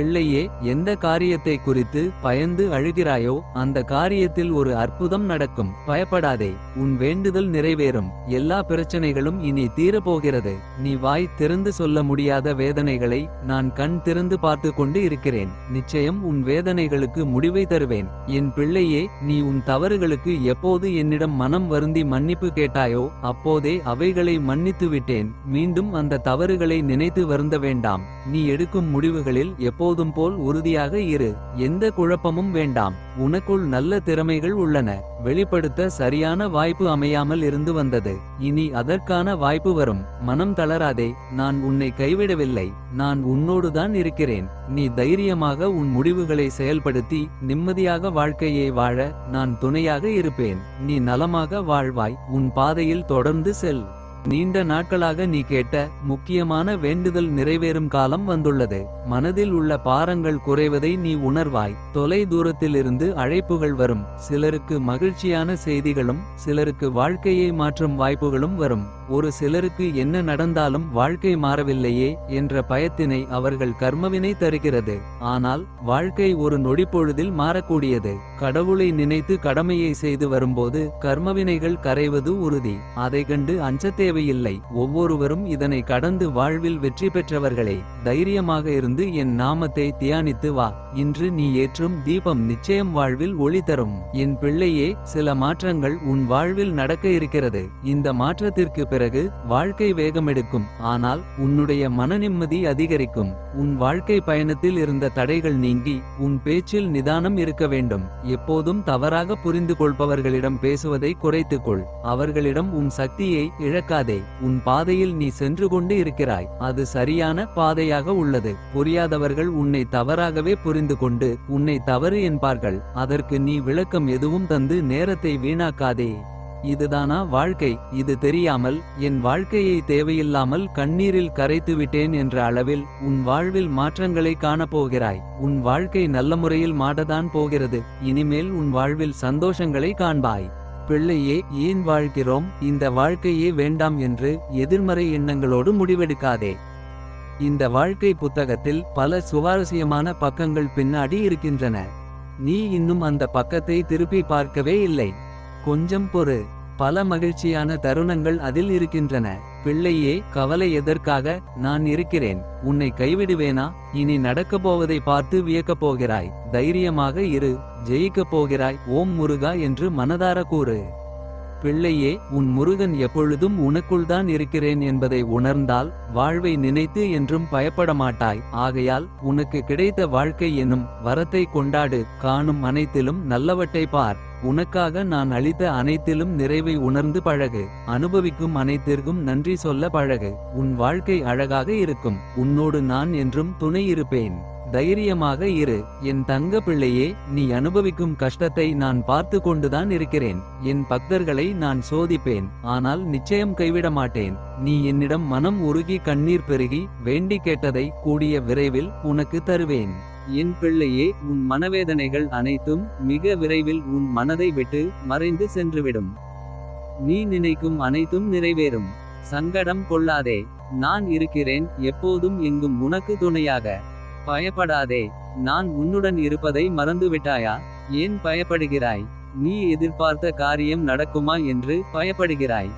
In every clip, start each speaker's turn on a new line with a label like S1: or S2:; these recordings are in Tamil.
S1: பிள்ளையே எந்த காரியத்தை குறித்து பயந்து அழுகிறாயோ அந்த காரியத்தில் ஒரு அற்புதம் நடக்கும். பயப்படாதே உன் வேண்டுதல் நிறைவேறும். எல்லா பிரச்சனைகளும் இனி தீரப்போகிறது. நீ வாய் திறந்து சொல்ல முடியாத வேதனைகளை நான் கண் திறந்து பார்த்து கொண்டு இருக்கிறேன். நிச்சயம் உன் வேதனைகளுக்கு முடிவை தருவேன். என் பிள்ளையே நீ உன் தவறுகளுக்கு எப்போது என்னிடம் மனம் வருந்தி மன்னிப்பு கேட்டாயோ அப்போதே அவைகளை மன்னித்து விட்டேன் மீண்டும் அந்த தவறுகளை நினைத்து வருந்த வேண்டாம். நீ எடுக்கும் முடிவுகளில் எப்போது எப்போதும் போல் உறுதியாக இரு. எந்த குழப்பமும் வேண்டாம். உனக்குள் நல்ல திறமைகள் உள்ளன. வெளிப்படுத்த சரியான வாய்ப்பு அமையாமல் இருந்து வந்தது. இனி அதற்கான வாய்ப்பு வரும். மனம் தளராதே. நான் உன்னை கைவிடவில்லை. நான் உன்னோடுதான் இருக்கிறேன். நீ தைரியமாக உன் முடிவுகளை செயல்படுத்தி நிம்மதியாக வாழ்க்கையை வாழ நான் துணையாக இருப்பேன். நீ நலமாக வாழ்வாய். உன் பாதையில் தொடர்ந்து செல். நீண்ட நாட்களாக நீ கேட்ட முக்கியமான வேண்டுதல் நிறைவேறும் காலம் வந்துள்ளது. மனதில் உள்ள பாரங்கள் குறைவதை நீ உணர்வாய். தொலை தூரத்திலிருந்து அழைப்புகள் வரும். சிலருக்கு மகிழ்ச்சியான செய்திகளும் சிலருக்கு வாழ்க்கையை மாற்றும் வாய்ப்புகளும் வரும். ஒரு சிலருக்கு என்ன நடந்தாலும் வாழ்க்கை மாறவில்லையே என்ற பயத்தினை அவர்கள் கர்மவினை தருகிறது. ஆனால் வாழ்க்கை ஒரு நொடிப்பொழுதில் மாறக்கூடியது. கடவுளை நினைத்து கடமையை செய்து வரும்போது கர்மவினைகள் கரைவது உறுதி. அதை கண்டு அஞ்ச தேவையில்லை ஒவ்வொருவரும் இதனை கடந்து வாழ்வில் வெற்றி பெற்றவர்களே. தைரியமாக இருந்து என் நாமத்தை தியானித்து வா. இன்று நீ ஏற்றும் தீபம் நிச்சயம் வாழ்வில் ஒளி தரும். என் பிள்ளையே சில மாற்றங்கள் உன் வாழ்வில் நடக்க இருக்கிறது. இந்த மாற்றத்திற்கு பிறகு வாழ்க்கை வேகமெடுக்கும். ஆனால் உன்னுடைய மன நிம்மதி அதிகரிக்கும். உன் வாழ்க்கை பயணத்தில் இருந்த தடைகள் நீங்கி உன் பேச்சில் நிதானம் இருக்க வேண்டும். எப்போதும் தவறாக புரிந்து கொள்பவர்களிடம் பேசுவதை குறைத்துக்கொள். அவர்களிடம் உன் சக்தியை இழக்காதே. உன் பாதையில் நீ சென்று கொண்டு இருக்கிறாய். அது சரியான பாதையாக உள்ளது. புரியாதவர்கள் உன்னை தவறாகவே புரிந்து கொண்டு உன்னை தவறு என்பார்கள். அதற்கு நீ விளக்கம் எதுவும் தந்து நேரத்தை வீணாக்காதே. இதுதானா வாழ்க்கை? இது தெரியாமல் என் வாழ்க்கையை தேவையில்லாமல் கண்ணீரில் கரைத்து விட்டேன் என்ற அளவில் உன் வாழ்வில் மாற்றங்களை காணப்போகிறாய். உன் வாழ்க்கை நல்ல முறையில் மாடதான் போகிறது. இனிமேல் உன் வாழ்வில் சந்தோஷங்களை காண்பாய். பிள்ளையே ஏன் வாழ்கிறோம்? இந்த வாழ்க்கையே வேண்டாம் என்று எதிர்மறை எண்ணங்களோடு முடிவெடுக்காதே. இந்த வாழ்க்கை புத்தகத்தில் பல சுவாரஸ்யமான பக்கங்கள் பின்னாடி இருக்கின்றன. நீ இன்னும் அந்த பக்கத்தை திருப்பி பார்க்கவே இல்லை. கொஞ்சம் பொறு. பல மகிழ்ச்சியான தருணங்கள் அதில் இருக்கின்றன. பிள்ளையே கவலை எதற்காக நான் இருக்கிறேன்? உன்னை கைவிடுவேனா? இனி நடக்கப் போவதை பார்த்து வியக்கப் போகிறாய். தைரியமாக இரு. ஜெயிக்கப் போகிறாய். ஓம் முருகா என்று மனதார கூறு. பிள்ளையே உன் முருகன் எப்பொழுதும் உனக்குள்தான் இருக்கிறேன் என்பதை உணர்ந்தால் வாழ்வை நினைத்து என்றும் பயப்படமாட்டாய். ஆகையால் உனக்கு கிடைத்த வாழ்க்கை எனும் வரத்தை கொண்டாடு. காணும் அனைத்திலும் நல்லவற்றை பார். உனக்காக நான் அளித்த அனைத்திலும் நிறைவை உணர்ந்து பழகு. அனுபவிக்கும் அனைத்திற்கும் நன்றி சொல்ல பழகு. உன் வாழ்க்கை அழகாக இருக்கும். உன்னோடு நான் என்றும் துணை இருப்பேன். தைரியமாக இரு. என் தங்க பிள்ளையே நீ அனுபவிக்கும் கஷ்டத்தை நான் பார்த்து கொண்டுதான் இருக்கிறேன். என் பக்தர்களை நான் சோதிப்பேன். ஆனால் நிச்சயம் கைவிட மாட்டேன். நீ என்னிடம் மனம் உருகி கண்ணீர் பெருகி வேண்டி கேட்டதை கூடிய விரைவில் உனக்கு தருவேன். என் பிள்ளையே உன் மனவேதனைகள் அனைத்தும் மிக விரைவில் உன் மனதை விட்டு மறைந்து சென்றுவிடும். நீ நினைக்கும் அனைத்தும் நிறைவேறும். சங்கடம் கொள்ளாதே. நான் இருக்கிறேன் எப்போதும் எங்கும் உனக்கு துணையாக. பயப்படாதே நான் உன்னுடன் இருப்பதை மறந்துவிட்டாயா? ஏன் பயப்படுகிறாய்? நீ எதிர்பார்த்த காரியம் நடக்குமா என்று பயப்படுகிறாய்.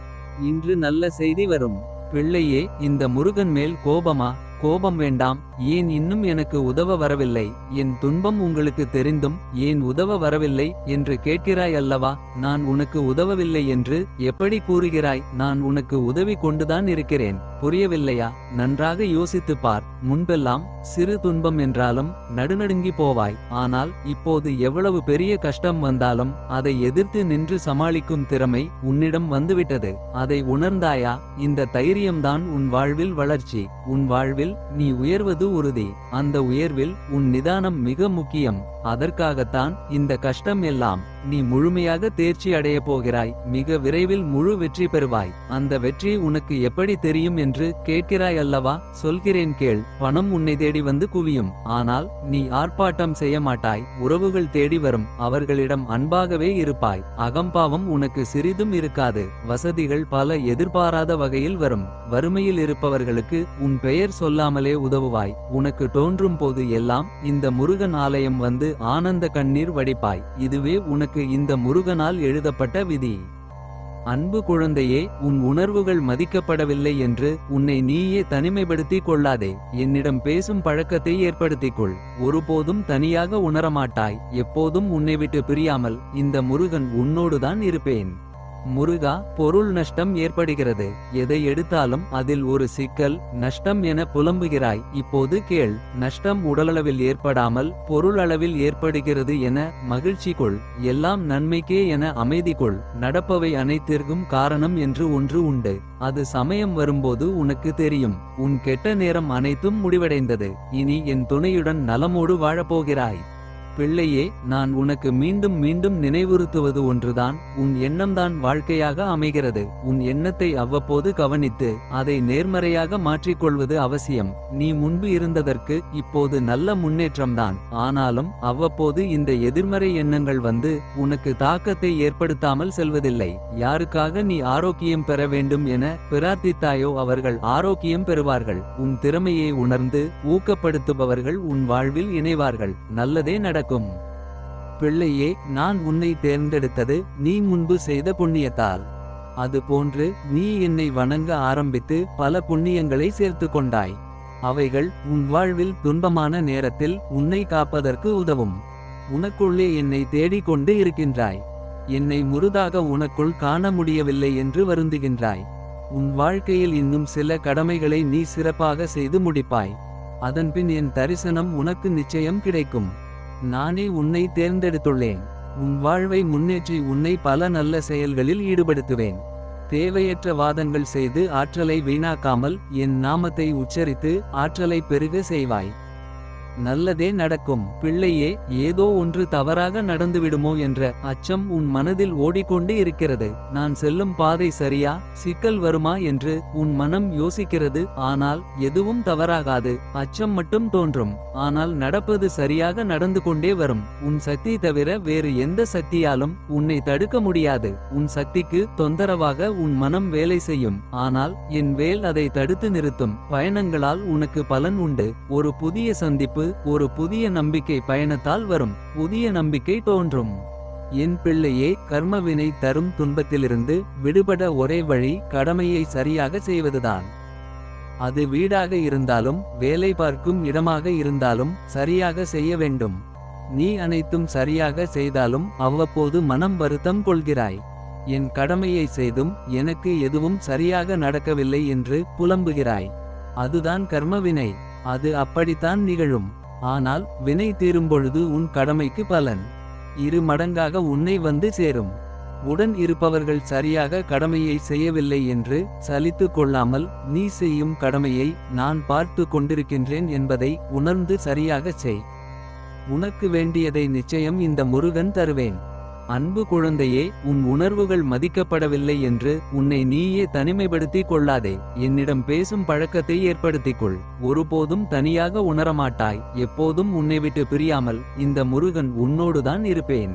S1: இன்று நல்ல செய்தி வரும். பிள்ளையே இந்த முருகன் மேல் கோபமா? கோபம் வேண்டாம். ஏன் இன்னும் எனக்கு உதவ வரவில்லை? என் துன்பம் உங்களுக்கு தெரிந்தும் ஏன் உதவ வரவில்லை என்று கேட்கிறாய் அல்லவா? நான் உனக்கு உதவவில்லை என்று எப்படி கூறுகிறாய்? நான் உனக்கு உதவி கொண்டுதான் இருக்கிறேன். புரியவில்லையா? நன்றாக யோசித்துப் பார். முன்பெல்லாம் சிறு துன்பம் என்றாலும் நடுநடுங்கி போவாய். ஆனால் இப்போது எவ்வளவு பெரிய கஷ்டம் வந்தாலும் அதை எதிர்த்து நின்று சமாளிக்கும் திறமை உன்னிடம் வந்துவிட்டது. அதை உணர்ந்தாயா? இந்த தைரியம்தான் உன் வாழ்வில் வளர்ச்சி. உன் வாழ்வில் நீ உயர்வது உறுதி. அந்த உயர்வில் உன் நிதானம் மிக முக்கியம். அதற்காகத்தான் இந்த கஷ்டம் எல்லாம். நீ முழுமையாக தேர்ச்சி அடையப் போகிறாய். மிக விரைவில் முழு வெற்றி பெறுவாய். அந்த வெற்றி உனக்கு எப்படி தெரியும் என்று கேட்கிறாய் அல்லவா? சொல்கிறேன் கேள். பணம் உன்னை தேடி வந்து குவியும். ஆனால் நீ ஆர்ப்பாட்டம் செய்ய மாட்டாய். உறவுகள் தேடி வரும். அவர்களிடம் அன்பாகவே இருப்பாய். அகம்பாவம் உனக்கு சிறிதும் இருக்காது. வசதிகள் பல எதிர்பாராத வகையில் வரும். வறுமையில் இருப்பவர்களுக்கு உன் பெயர் சொல்லாமலே உதவுவாய். உனக்கு தோன்றும் போது எல்லாம் இந்த முருகன் ஆலயம் வந்து ஆனந்த கண்ணீர் வடிப்பாய். இதுவே உனக்கு இந்த முருகனால் எழுதப்பட்ட விதி. அன்பு குழந்தையே உன் உணர்வுகள் மதிக்கப்படவில்லை என்று உன்னை நீயே தனிமைப்படுத்திக் கொள்ளாதே. என்னிடம் பேசும் பழக்கத்தை ஏற்படுத்திக் கொள் ஒருபோதும் தனியாக உணரமாட்டாய். எப்போதும் உன்னை விட்டு பிரியாமல் இந்த முருகன் உன்னோடுதான் இருப்பேன். முருகா பொருள் நஷ்டம் ஏற்படுகிறது. எதை எடுத்தாலும் அதில் ஒரு சிக்கல் நஷ்டம் என புலம்புகிறாய். இப்போது கேள் நஷ்டம் உடலளவில் ஏற்படாமல் பொருள் அளவில் ஏற்படுகிறது என மகிழ்ச்சி கொள். எல்லாம் நன்மைக்கே என அமைதி கொள். நடப்பவை அனைத்திற்கும் காரணம் என்று ஒன்று உண்டு. அது சமயம் வரும்போது உனக்கு தெரியும். உன் கெட்ட நேரம் அனைத்தும் முடிவடைந்தது. இனி என் துணையுடன் நலமோடு வாழப்போகிறாய். பிள்ளையே நான் உனக்கு மீண்டும் மீண்டும் நினைவுறுத்துவது ஒன்றுதான். உன் எண்ணம்தான் வாழ்க்கையாக அமைகிறது. உன் எண்ணத்தை அவ்வப்போது கவனித்து அதை நேர்மறையாக மாற்றிக்கொள்வது அவசியம். நீ முன்பு இருந்ததற்கு இப்போது நல்ல முன்னேற்றம்தான். ஆனாலும் அவ்வப்போது இந்த எதிர்மறை எண்ணங்கள் வந்து உனக்கு தாக்கத்தை ஏற்படுத்தாமல் செல்வதில்லை. யாருக்காக நீ ஆரோக்கியம் பெற வேண்டும் என பிரார்த்தித்தாயோ அவர்கள் ஆரோக்கியம் பெறுவார்கள். உன் திறமையை உணர்ந்து ஊக்கப்படுத்துபவர்கள் உன் வாழ்வில் இணைவார்கள். நல்லதே நட நடக்கும். பிள்ளையே நான் உன்னை தேர்ந்தெடுத்தது நீ முன்பு செய்த புண்ணியத்தால். அதுபோன்று நீ என்னை வணங்க ஆரம்பித்து பல புண்ணியங்களை சேர்த்து கொண்டாய். அவைகள் உன் வாழ்வில் துன்பமான நேரத்தில் உன்னை காப்பதற்கு உதவும். உனக்குள்ளே என்னை தேடிக் கொண்டு இருக்கின்றாய். என்னை முருதாக உனக்குள் காண முடியவில்லை என்று வருந்துகின்றாய். உன் வாழ்க்கையில் இன்னும் சில கடமைகளை நீ சிறப்பாக செய்து முடிப்பாய். அதன்பின் என் தரிசனம் உனக்கு நிச்சயம் கிடைக்கும். நானே உன்னை தேர்ந்தெடுத்துள்ளேன். உன் வாழ்வை முன்னேற்றி உன்னை பல நல்ல செயல்களில் ஈடுபடுத்துவேன். தேவையற்ற வாதங்கள் செய்து ஆற்றலை வீணாக்காமல் என் நாமத்தை உச்சரித்து ஆற்றலை பெருக செய்வாய். நல்லதே நடக்கும். பிள்ளையே ஏதோ ஒன்று தவறாக நடந்துவிடுமோ என்ற அச்சம் உன் மனதில் ஓடிக்கொண்டு இருக்கிறது. நான் செல்லும் பாதை சரியா? சிக்கல் வருமா என்று உன் மனம் யோசிக்கிறது. ஆனால் எதுவும் தவறாகாது. அச்சம் மட்டும் தோன்றும். ஆனால் நடப்பது சரியாக நடந்து கொண்டே வரும். உன் சக்தி தவிர வேறு எந்த சக்தியாலும் உன்னை தடுக்க முடியாது. உன் சக்திக்கு தொந்தரவாக உன் மனம் வேலை செய்யும். ஆனால் என் வேல் அதை தடுத்து நிறுத்தும். பயணங்களால் உனக்கு பலன் உண்டு. ஒரு புதிய சந்திப்பு ஒரு புதிய நம்பிக்கை பயணத்தால் வரும். புதிய நம்பிக்கை தோன்றும். என் பிள்ளையே கர்மவினை தரும் துன்பத்திலிருந்து விடுபட ஒரே வழி கடமையை சரியாக செய்வதுதான். அது வீடாக இருந்தாலும் வேலை பார்க்கும் இடமாக இருந்தாலும் சரியாக செய்ய வேண்டும். நீ அனைத்தும் சரியாக செய்தாலும் அவ்வப்போது மனம் வருத்தம் கொள்கிறாய். என் கடமையை செய்தும் எனக்கு எதுவும் சரியாக நடக்கவில்லை என்று புலம்புகிறாய். அதுதான் கர்மவினை. அது அப்படித்தான் நிகழும். ஆனால் வினை தீரும்பொழுது உன் கடமைக்கு பலன். இரு மடங்காக உன்னை வந்து சேரும். உடன் இருப்பவர்கள் சரியாக கடமையை செய்யவில்லை என்று சலித்து கொள்ளாமல் நீ செய்யும் கடமையை நான் பார்த்து கொண்டிருக்கின்றேன் என்பதை உணர்ந்து சரியாகச் செய். உனக்கு வேண்டியதை நிச்சயம் இந்த முருகன் தருவேன். அன்பு குழந்தையே உன் உணர்வுகள் மதிக்கப்படவில்லை என்று உன்னை நீயே தனிமைப்படுத்திக் கொள்ளாதே. என்னிடம் பேசும் பழக்கத்தை ஏற்படுத்திக்கொள். ஒருபோதும் தனியாக உணரமாட்டாய். எப்போதும் உன்னை விட்டு பிரியாமல் இந்த முருகன் உன்னோடுதான் இருப்பேன்.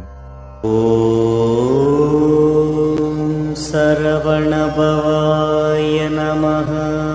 S2: சரவணபவாய நமகா